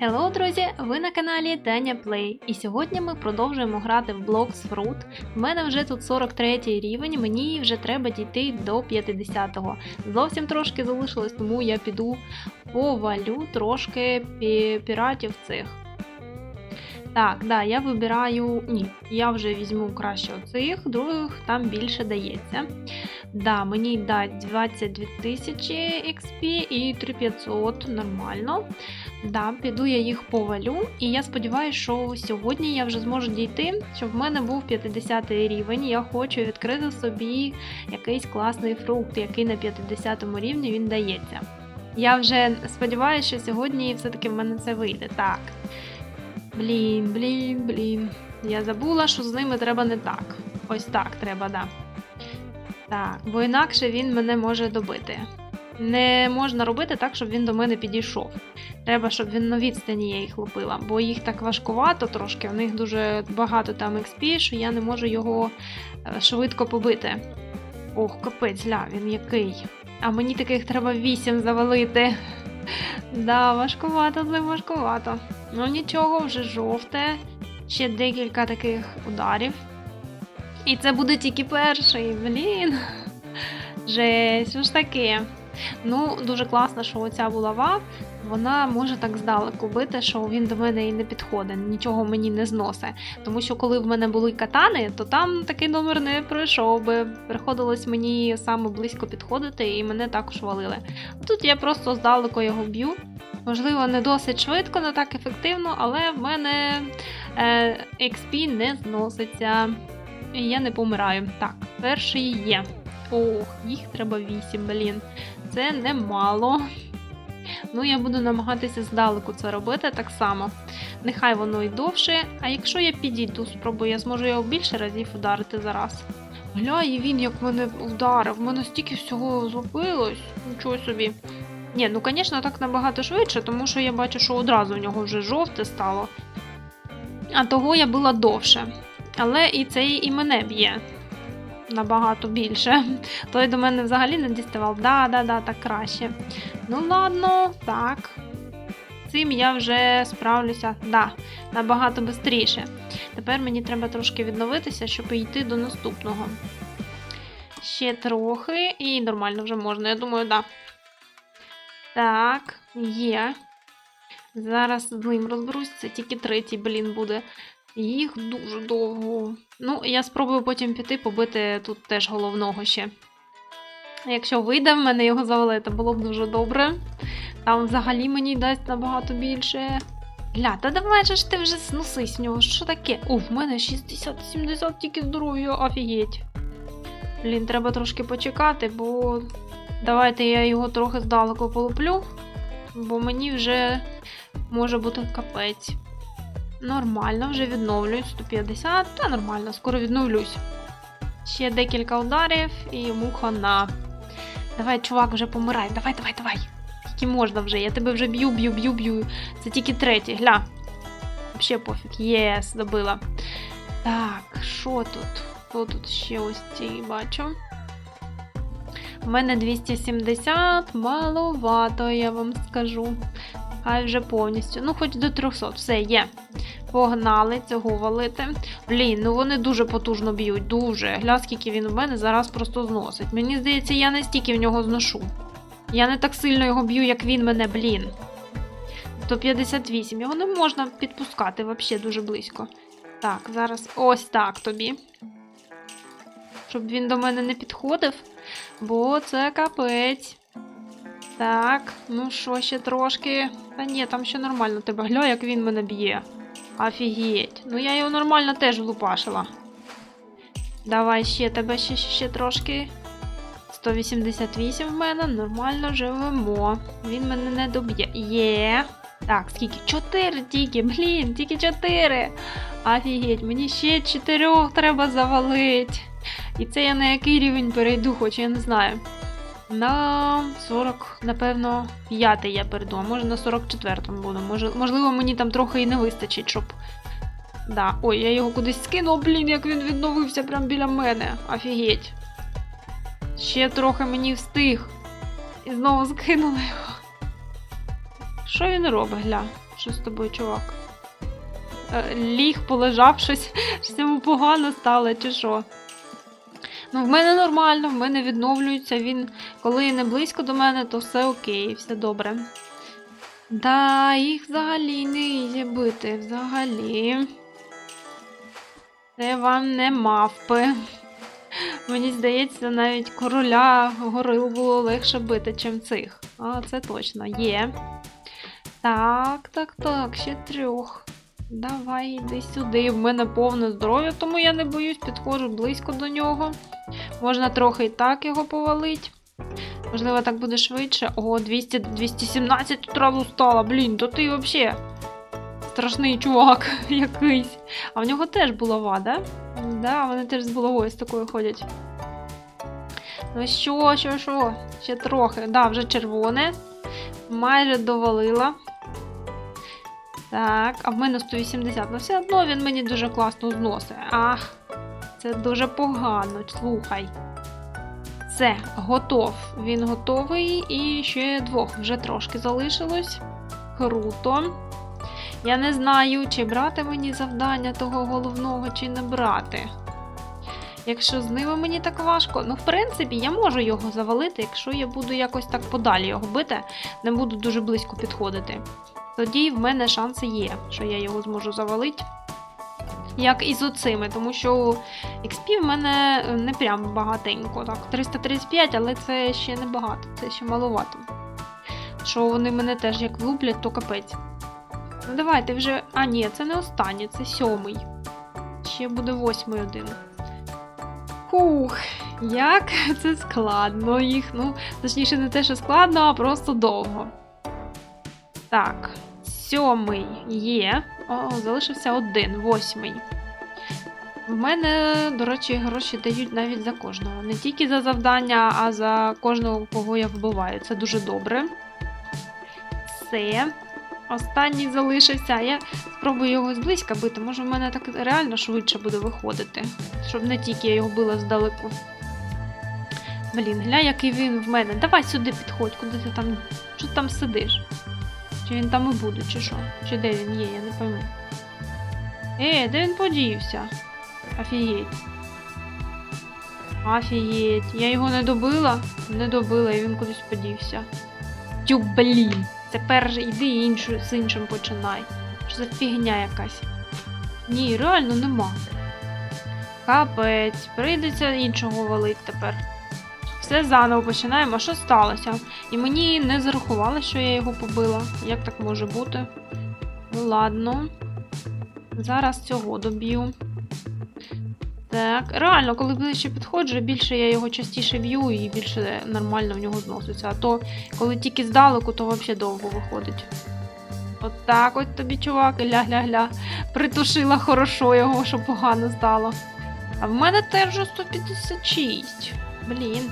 Hello, друзі! Ви на каналі Таня Плей. І сьогодні ми продовжуємо грати в блок з фрут. В мене вже тут 43 рівень, мені вже треба дійти до 50-го. Зовсім трошки залишилось, тому я піду повалю трошки пі- піратів цих. Так, да, я вибираю. Ні, я вже візьму краще оцих, других там більше дається. Да, мені дасть 22 тисячі XP і 3500, нормально. Да, піду я їх повалю, і я сподіваюся, що сьогодні я вже зможу дійти, щоб в мене був 50 рівень. Я хочу відкрити собі якийсь класний фрукт, який на 50 рівні він дається. Я вже сподіваюся, що сьогодні все-таки в мене це вийде. Так. Блін, блін, блін. Я забула, що з ними треба не так. Ось так треба, да. Так, бо інакше він мене може добити. Не можна робити так, щоб він до мене підійшов. Треба, щоб він на відстані я їх лупила, бо їх так важкувато трошки, у них дуже багато там XP, що я не можу його е, швидко побити. Ох, капець, ля, він який. А мені таких треба вісім завалити. Да, важкувато, з важкувато. Ну нічого, вже жовте. Ще декілька таких ударів. І це буде тільки перший, блін. Жесть, що ж таке. Ну, дуже класно, що оця булава, вона може так здалеку бити, що він до мене і не підходить, нічого мені не зносить. Тому що коли в мене були катани, то там такий номер не пройшов би. Приходилось мені саме близько підходити, і мене також валили. Тут я просто здалеку його б'ю. Можливо, не досить швидко, не так ефективно, але в мене е, XP не зноситься. І я не помираю. Так, перший є. Ох, їх треба 8, блін. Це немало. Ну, я буду намагатися здалеку це робити так само. Нехай воно й довше. А якщо я підійду, спробую, я зможу його більше разів ударити зараз. Гля, і він як мене вдарив, в мене стільки всього зробилось. Нічого собі. Ні, ну звісно, так набагато швидше, тому що я бачу, що одразу в нього вже жовте стало. А того я була довше. Але і цей і мене б'є набагато більше. Той до мене взагалі не діставав. Да, да, да, так краще. Ну ладно, так. Цим я вже справлюся, да, набагато швидше. Тепер мені треба трошки відновитися, щоб йти до наступного. Ще трохи, і нормально вже можна, я думаю, да. Так, є. Зараз з ним розберусь, це тільки третій, блін, буде. Їх дуже довго. Ну, я спробую потім піти побити тут теж головного ще. Якщо вийде в мене його завалити, було б дуже добре. Там взагалі мені дасть набагато більше. Гля, та давай же ж ти вже зносись в нього. Що таке? О, в мене 60-70 тільки здоров'я, офігеть. Блін, треба трошки почекати, бо давайте я його трохи здалеку полуплю, бо мені вже може бути капець. Нормально, вже відновлююсь. 150, та нормально, скоро відновлюсь. Ще декілька ударів і йому хана. Давай, чувак, вже помирай. Давай, давай, давай. Тільки можна вже. Я тебе вже б'ю, б'ю, б'ю, б'ю. Це тільки третій, гля. Взагалі пофіг. Єс, добила. Так, що тут? Хто тут ще ось цей бачу? У мене 270, маловато, я вам скажу. Хай вже повністю. Ну, хоч до 300, все є. Погнали цього валити. Блін, ну вони дуже потужно б'ють, дуже. Гля, скільки він у мене зараз просто зносить. Мені здається, я не стільки в нього зношу. Я не так сильно його б'ю, як він мене, блін. 158. Його не можна підпускати взагалі дуже близько. Так, зараз ось так тобі. Щоб він до мене не підходив, бо це капець. Так, ну що, ще трошки. Та ні, там ще нормально тебе гля, як він мене б'є. Офігеть. Ну я його нормально теж влупашила. Давай ще тебе ще, ще, трошки. 188 в мене, нормально живемо. Він мене не доб'є. Є. Так, скільки? 4 тільки, блін, тільки 4. Офігеть, мені ще 4 треба завалить. І це я на який рівень перейду, хоч я не знаю. На 40, напевно, 5 я перейду, а може на 44-му буду. Може, можливо, мені там трохи і не вистачить, щоб. Да. Ой, я його кудись скинув, блін, як він відновився прямо біля мене. Офігеть. Ще трохи мені встиг. І знову скинула його. Що він робить, гля? Що з тобою, чувак? Е, Ліг, полежав щось, щось йому погано стало, чи що? Ну, в мене нормально, в мене відновлюється він. Коли не близько до мене, то все окей, все добре. Да, їх взагалі не ізі бити, взагалі. Це вам не мавпи. Мені здається, навіть короля горил було легше бити, чим цих. А, це точно є. Так, так, так, ще трьох. Давай, йди сюди. В мене повне здоров'я, тому я не боюсь, підходжу близько до нього. Можна трохи і так його повалить. Можливо, так буде швидше. О, 200, 217 одразу стало. Блін, то ти взагалі страшний чувак якийсь. А в нього теж булава, да? Да, вони теж з булавою з такою ходять. Ну що, що, що? Ще трохи. Да, вже червоне. Майже довалила. Так, а в мене 180. Ну все одно він мені дуже класно зносить. Ах, це дуже погано. Слухай. Все, готов. Він готовий. І ще двох вже трошки залишилось. Круто. Я не знаю, чи брати мені завдання того головного, чи не брати. Якщо з ними мені так важко, ну, в принципі, я можу його завалити, якщо я буду якось так подалі його бити, не буду дуже близько підходити. Тоді в мене шанси є, що я його зможу завалити. Як і з оцими, тому що XP в мене е, не прям багатенько. Так, 335, але це ще не багато, це ще маловато. Що вони мене теж як влуплять, то капець. Ну давайте вже. А, ні, це не останнє, це сьомий. Ще буде восьмий один. Хух, як це складно їх. Ну, точніше, не те, що складно, а просто довго. Так, сьомий є. О, залишився один, восьмий. В мене, до речі, гроші дають навіть за кожного. Не тільки за завдання, а за кожного, кого я вбиваю. Це дуже добре. Все. Останній залишився. Я спробую його зблизька бити. Може, в мене так реально швидше буде виходити. Щоб не тільки я його била здалеку. Блін, гля, який він в мене. Давай сюди підходь, куди ти там. Що ти там сидиш? Чи він там і буде, чи що? Чи де він є, я не пойму. Е, де він подівся? Офігеть. Офігеть. Я його не добила? Не добила, і він кудись подівся. Тю, блін. Тепер же йди іншу, з іншим починай. Що за фігня якась? Ні, реально нема. Капець, прийдеться іншого валить тепер. Все заново починаємо. Що сталося? І мені не зарахували, що я його побила. Як так може бути? Ну ладно. Зараз цього доб'ю. Так, реально, коли ближче підходжу, більше я його частіше б'ю і більше нормально в нього зноситься. А то, коли тільки здалеку, то взагалі довго виходить. От так от тобі, чувак, ля-ля-ля. Притушила хорошо його, що погано стало. А в мене теж вже 156. Блін.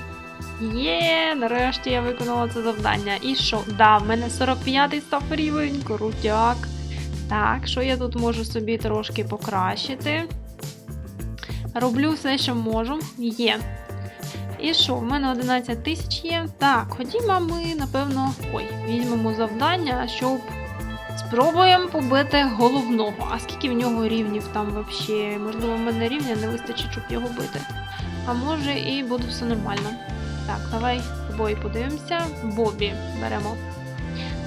Є, нарешті я виконала це завдання. І що? Да, в мене 45-й став рівень, крутяк. Так, що я тут можу собі трошки покращити? Роблю все, що можу. Є. І що, в мене 11 тисяч є. Так, ходімо ми, напевно, ой, візьмемо завдання, щоб спробуємо побити головного. А скільки в нього рівнів там взагалі? Можливо, в мене рівня не вистачить, щоб його бити. А може і буде все нормально. Так, давай з тобою подивимося. Бобі беремо.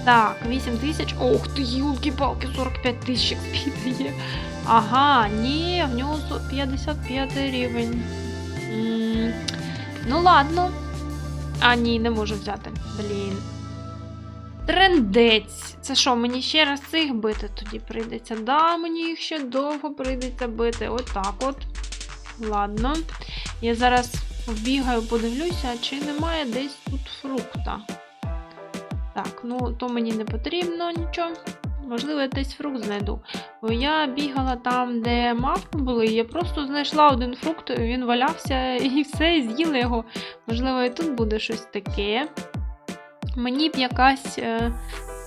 Так, 8 тисяч. Ох ти, юлки-палки, 45 тисяч XP дає. Ага, ні, в нього 55 рівень. М, Ну ладно. А, ні, не можу взяти. Блін. Трендець. Це що, мені ще раз цих бити тоді прийдеться? Да, мені їх ще довго прийдеться бити. Отак от. Ладно. Я зараз вбігаю, подивлюся, чи немає десь тут фрукта. Так, ну то мені не потрібно нічого. Можливо, я десь фрукт знайду. Бо я бігала там, де мавпи були, і я просто знайшла один фрукт, він валявся і все, і з'їла його. Можливо, і тут буде щось таке. Мені б якась е,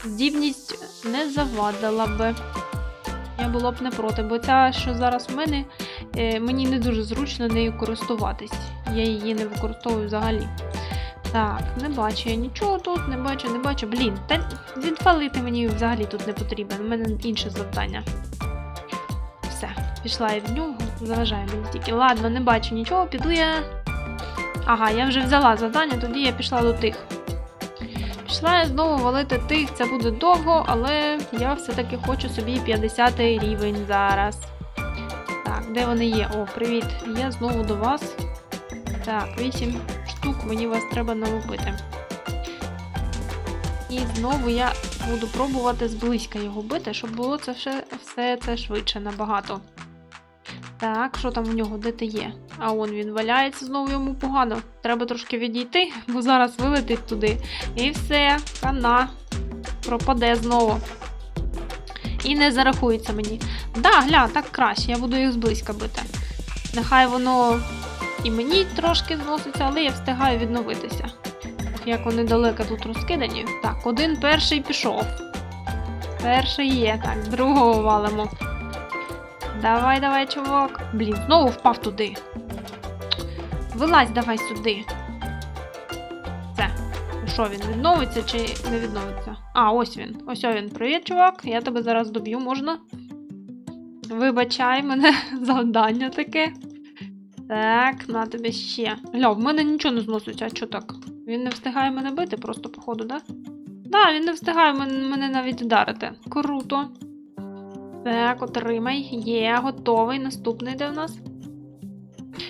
здібність не завадила би. Я була б не проти, бо ця, що зараз в мене, мені не дуже зручно нею користуватись. Я її не використовую взагалі. Так, не бачу я нічого тут, не бачу, не бачу. Блін, та відвалити мені взагалі тут не потрібен. У мене інше завдання. Все, пішла я в нього, заважає мені тільки. Ладно, не бачу нічого, піду я. Ага, я вже взяла завдання, тоді я пішла до тих. Пішла я знову валити тих, це буде довго, але я все-таки хочу собі 50 рівень зараз. Де вони є? О, привіт. Я знову до вас. Так, 8 штук мені вас треба налупити. І знову я буду пробувати зблизька його бити, щоб було це все, все це швидше набагато. Так, що там у нього? Де ти є? А он він валяється знову йому погано. Треба трошки відійти, бо зараз вилетить туди. І все, хана. Пропаде знову. І не зарахується мені. Да, гля, так краще, я буду їх зблизька бити. Нехай воно і мені трошки зноситься, але я встигаю відновитися. Як вони далеко тут розкидані. Так, один перший пішов. Перший є. Так, другого валимо. Давай, давай, чувак. Блін, знову впав туди. Вилазь давай сюди. Ну Що він відновиться чи не відновиться? А, ось він. Ось він. Привіт, чувак. Я тебе зараз доб'ю, можна? Вибачай мене завдання таке. Так, на тобі ще. Гля, в мене нічого не зноситься, а чо так? Він не встигає мене бити просто, походу, да? Да, він не встигає мене, навіть вдарити. Круто. Так, отримай. Є, готовий. Наступний де в нас.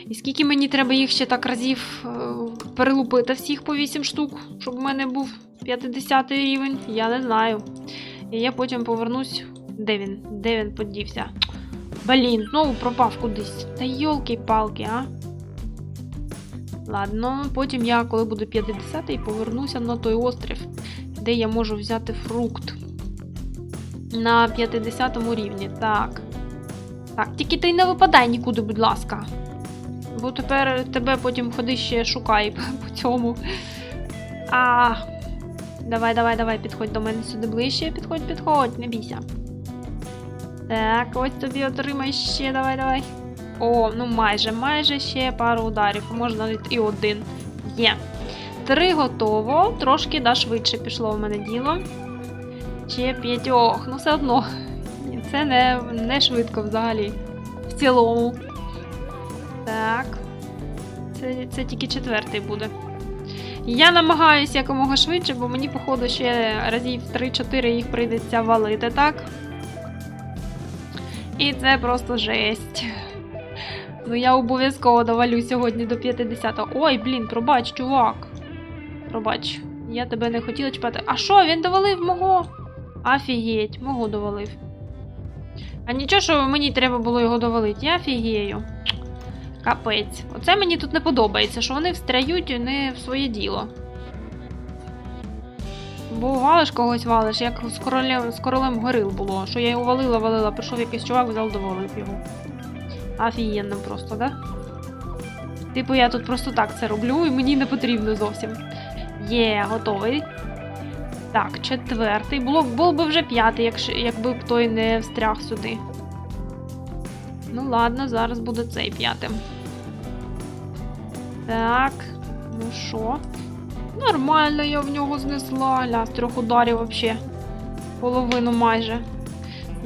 І скільки мені треба їх ще так разів е, перелупити всіх по 8 штук, щоб у мене був 50 рівень, я не знаю. І я потім повернусь. Де він? Де він подівся? Блін, знову пропав кудись. Та йолки-палки, а. Ладно, потім я, коли буду 50-й, повернуся на той острів, де я можу взяти фрукт. На 50 рівні. Так. Так, тільки ти не випадай нікуди, будь ласка. Бо тепер тебе потім ходи ще шукай по цьому. А. Давай, давай, давай, підходь до мене сюди ближче. Підходь, підходь, не бійся. Так, ось тобі отримай ще, давай, давай. О, ну майже, майже ще пару ударів, можна і один. Є. Три готово. Трошки да, швидше пішло в мене діло. Ще п'ятьох. Ну, все одно. Це не, не швидко взагалі. В цілому. Так. Це, це тільки четвертий буде. Я намагаюся якомога швидше, бо мені, походу, ще разів 3-4 їх прийдеться валити, так? І це просто жесть. Ну, я обов'язково довалю сьогодні до 50-го. Ой, блін, пробач, чувак. Пробач, я тебе не хотіла чіпати. А що, він довалив мого? Офігеть, мого довалив. А нічого, що мені треба було його довалити, я фігею. Капець. Оце мені тут не подобається, що вони встряють не в своє діло. Бо валиш когось валиш, як з королем, з королем горил було, що я його валила, валила, прийшов якийсь чувак, взяв довалив його. Офігенно просто, да? Типу, я тут просто так це роблю і мені не потрібно зовсім. Є, готовий. Так, четвертий. Було, був би вже п'ятий, якби б той не встряг сюди. Ну, ладно, зараз буде цей п'ятим. Так, ну що? Нормально я в нього знесла. Ля, з трьох ударів взагалі. Половину майже.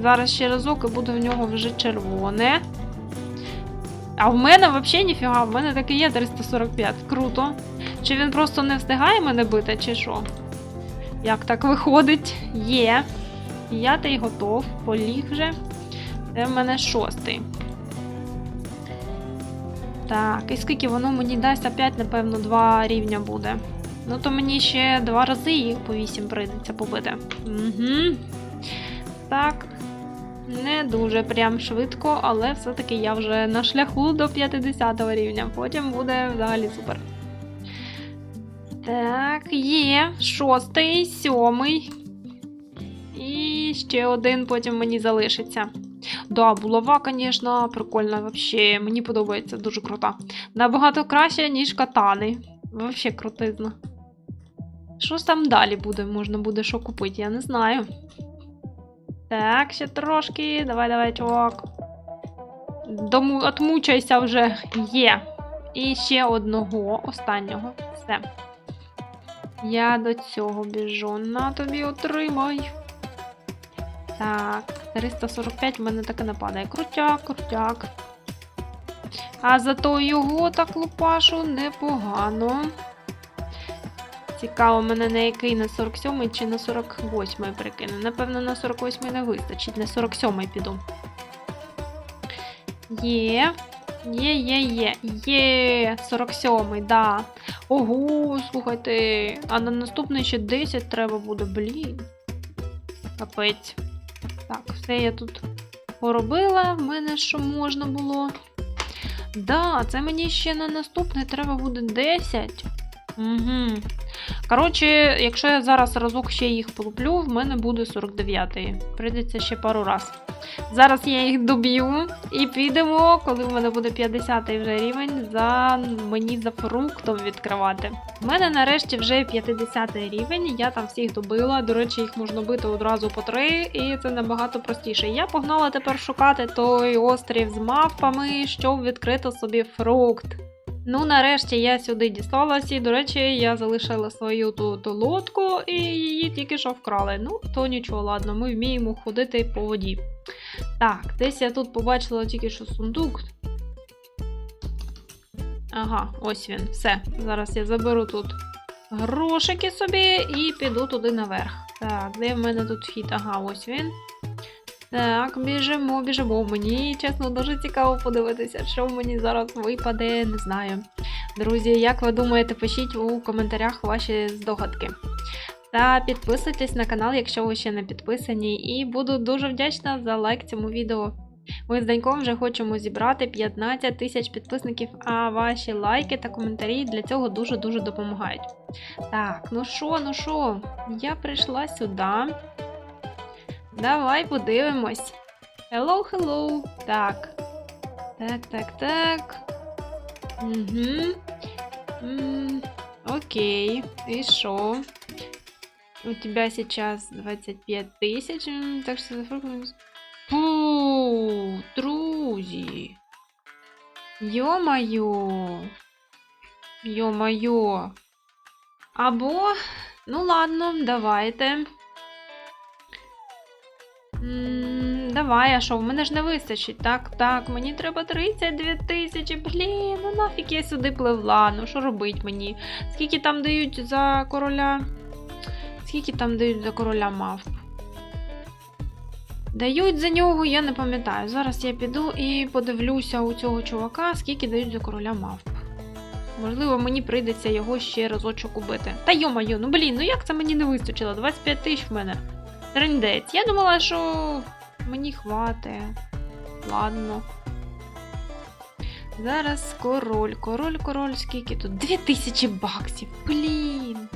Зараз ще разок і буде в нього вже червоне. А в мене взагалі ніфіга, в мене таки є 345. Круто. Чи він просто не встигає мене бити, чи що? Як так виходить? Є. П'ятий готов. Поліг вже. Це в мене шостий. Так, і скільки воно мені дасть опять, напевно, два рівня буде. Ну, то мені ще два рази їх по 8 прийдеться побити. Угу. Так. Не дуже прям швидко, але все-таки я вже на шляху до 50 рівня. Потім буде взагалі супер. Так, є. Шостий, сьомий. І ще один потім мені залишиться. Да, булава, звісно, прикольна вообще. Мені подобається, дуже крута. Набагато краще, ніж катани. Вообще крутизна. Що там далі буде? Можна буде що купити, я не знаю. Так, ще трошки. Давай, давай, чувак. Дому... Отмучайся вже. Є. І ще одного останнього. Все. Я до цього біжу. На тобі отримай. Так, 345 в мене так і нападає. Крутяк, крутяк. А зато його так лупашу непогано. Цікаво, мене на який на 47 чи на 48 прикину. Напевно, на 48 не вистачить, на 47 піду. Є. Є, є, є. Є. 47, да. Ого, слухайте. А на наступний ще 10 треба буде, блін. Капець. Так, все я тут поробила. В мене що можна було. Да, це мені ще на наступний треба буде 10. Угу. Коротше, якщо я зараз разок ще їх полуплю, в мене буде 49-й. Прийдеться ще пару раз. Зараз я їх доб'ю і підемо, коли в мене буде 50-й вже рівень, за мені за фруктом відкривати. У мене нарешті вже 50-й рівень, я там всіх добила. До речі, їх можна бити одразу по три, і це набагато простіше. Я погнала тепер шукати той острів з мавпами, щоб відкрити собі фрукт. Ну, нарешті я сюди дісталася, до речі, я залишила свою ту лодку і її тільки що вкрали. Ну, то нічого, ладно, ми вміємо ходити по воді. Так, десь я тут побачила тільки що сундук. Ага, ось він. Все. Зараз я заберу тут грошики собі і піду туди наверх. Так, де в мене тут вхід? Ага, ось він. Так, біжимо, біжимо. Мені, чесно, дуже цікаво подивитися, що мені зараз випаде, не знаю. Друзі, як ви думаєте, пишіть у коментарях ваші здогадки. Та підписуйтесь на канал, якщо ви ще не підписані, і буду дуже вдячна за лайк цьому відео. Ми з Даньком вже хочемо зібрати 15 тисяч підписників, а ваші лайки та коментарі для цього дуже-дуже допомагають. Так, ну що, ну що, я прийшла сюди. Давай подивимось. Hello, hello. Так. Так, так, так. Угу. М, Окей. И шо? У тебя сейчас 25 тысяч, м, так что... Фу, друзі. Ё-моё. Ё-моё. Або... Ну ладно, давайте. Давай, а що, в мене ж не вистачить. Так, так, мені треба 32 тисячі. Блін, ну нафіг я сюди пливла. Ну що робить мені? Скільки там дають за короля? Скільки там дають за короля мавп? Дають за нього, я не пам'ятаю. Зараз я піду і подивлюся у цього чувака, скільки дають за короля мавп. Можливо, мені прийдеться його ще разочок убити. Та йо-моє, ну блін, ну як це мені не вистачило? 25 тисяч в мене. Трендець. Я думала, що мені хватить. Ладно. Зараз король. Король, король, скільки тут? 2000 баксів. Блін.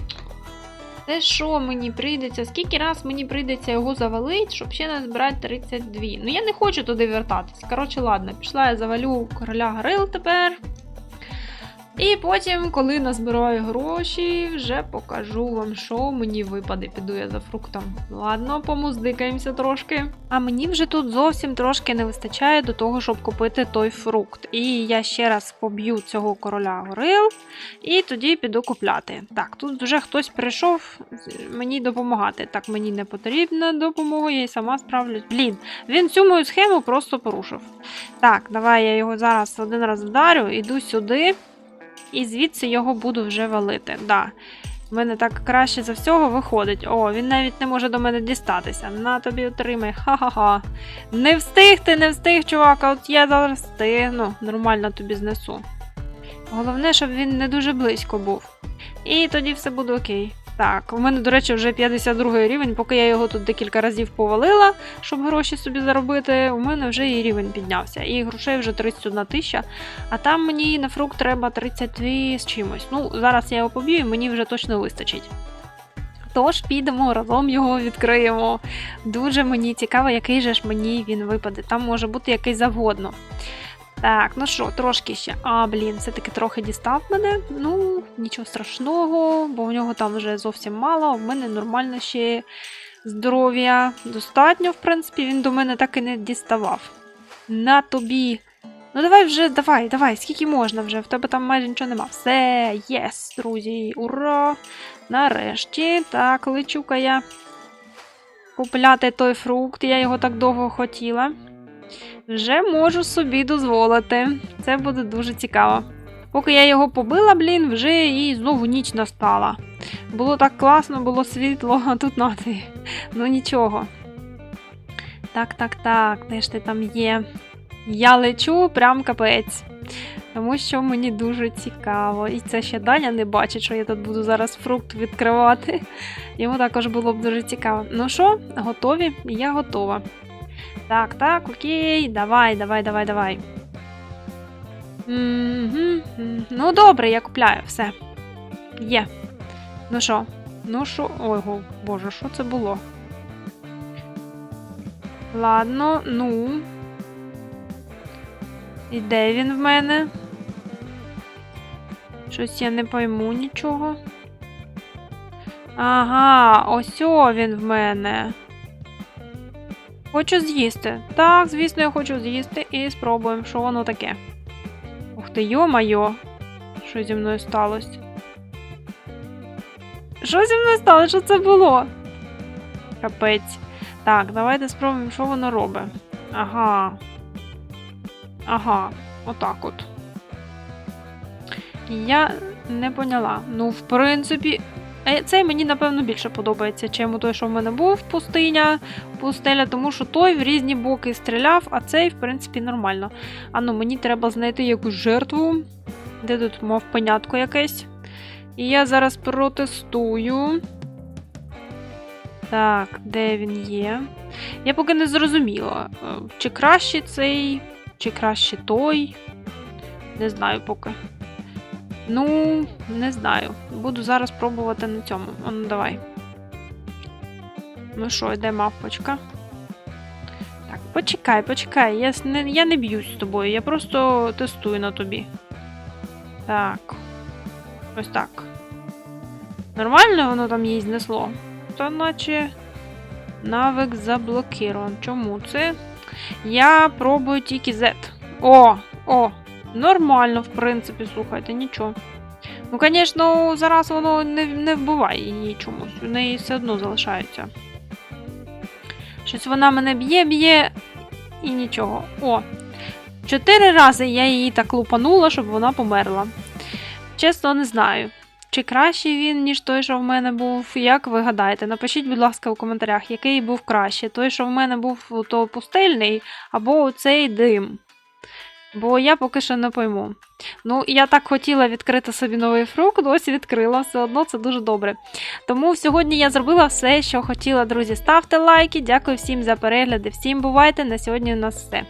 Це що мені прийдеться? Скільки раз мені прийдеться його завалити, щоб ще назбирати 32? Ну я не хочу туди вертатись. Коротше, ладно, пішла я завалю короля Грил тепер. І потім, коли назбираю гроші, вже покажу вам, що мені випаде. Піду я за фруктом. Ладно, помуздикаємося трошки. А мені вже тут зовсім трошки не вистачає до того, щоб купити той фрукт. І я ще раз поб'ю цього короля горил, і тоді піду купляти. Так, тут вже хтось прийшов мені допомагати. Так, мені не потрібна допомога, я й сама справлюсь. Блін, він цю мою схему просто порушив. Так, давай я його зараз один раз вдарю, іду сюди. І звідси його буду вже валити. Да. В мене так краще за всього виходить. О, він навіть не може до мене дістатися. На тобі отримай. Ха-ха-ха. Не встиг ти, не встиг, чувак, а от я зараз встигну. Нормально тобі знесу. Головне, щоб він не дуже близько був. І тоді все буде окей. Так, у мене, до речі, вже 52 рівень, поки я його тут декілька разів повалила, щоб гроші собі заробити, у мене вже і рівень піднявся. І грошей вже 31 тисяча. А там мені на фрукт треба 32 з чимось. Ну, зараз я його поб'ю і мені вже точно вистачить. Тож підемо разом його відкриємо. Дуже мені цікаво, який же ж мені він випаде. Там може бути який завгодно. Так, ну що, трошки ще. А, блін, все-таки трохи дістав мене. Ну, нічого страшного, бо в нього там вже зовсім мало, а в мене нормально ще здоров'я. Достатньо, в принципі, він до мене так і не діставав. На тобі. Ну давай вже, давай, давай, скільки можна вже, в тебе там майже нічого нема. Все, єс, друзі, ура! Нарешті, так, лечу-ка я купляти той фрукт, я його так довго хотіла. Вже можу собі дозволити. Це буде дуже цікаво. Поки я його побила, блін, вже і знову ніч настала. Було так класно, було світло, а тут на ти. Ну нічого. Так, так, так, де ж ти там є? Я лечу прям капець. Тому що мені дуже цікаво. І це ще Даня не бачить, що я тут буду зараз фрукт відкривати. Йому також було б дуже цікаво. Ну що, готові? Я готова. Так, так, окей, давай, давай, давай, давай. Мгм, м. Ну, добре, я купляю все. Є. Ну що? Ну що? Ой, го- боже, що це було? Ладно, ну. І де він в мене? Щось я не пойму нічого. Ага, ось він в мене. Хочу з'їсти. Так, звісно, я хочу з'їсти і спробуємо, що воно таке. Ух ти, йо-майо. Що зі мною сталося? Що зі мною сталося? Що це було? Капець. Так, давайте спробуємо, що воно робить. Ага. Ага, отак от. Я не поняла. Ну, в принципі, цей мені, напевно, більше подобається, чим той, що в мене був пустиня, пустеля, тому що той в різні боки стріляв, а цей, в принципі, нормально. А ну, мені треба знайти якусь жертву. Де тут мав понятко якесь? І я зараз протестую. Так, де він є? Я поки не зрозуміла, е, чи краще цей, чи краще той. Не знаю поки. Ну, не знаю. Буду зараз пробувати на цьому. Ну, давай. Ну що, йде мавпочка? Так, почекай, почекай. Я, не, я не б'юсь з тобою, я просто тестую на тобі. Так. Ось так. Нормально воно там їй знесло? Та наче навик заблокирован. Чому це? Я пробую тільки Z. О! О! Нормально, в принципі, слухайте, нічого. Ну, звісно, зараз воно не, не вбиває її чомусь. У неї все одно залишається. Щось вона мене б'є, б'є і нічого. О! Чотири рази я її так лупанула, щоб вона померла. Чесно, не знаю. Чи кращий він, ніж той, що в мене був, як ви гадаєте? Напишіть, будь ласка, в коментарях, який був краще. Той, що в мене був то пустельний, або цей дим. Бо я поки що не пойму. Ну, я так хотіла відкрити собі новий фрукт, ось відкрила, все одно це дуже добре. Тому сьогодні я зробила все, що хотіла, друзі. Ставте лайки, дякую всім за перегляди. Всім бувайте! На сьогодні у нас все.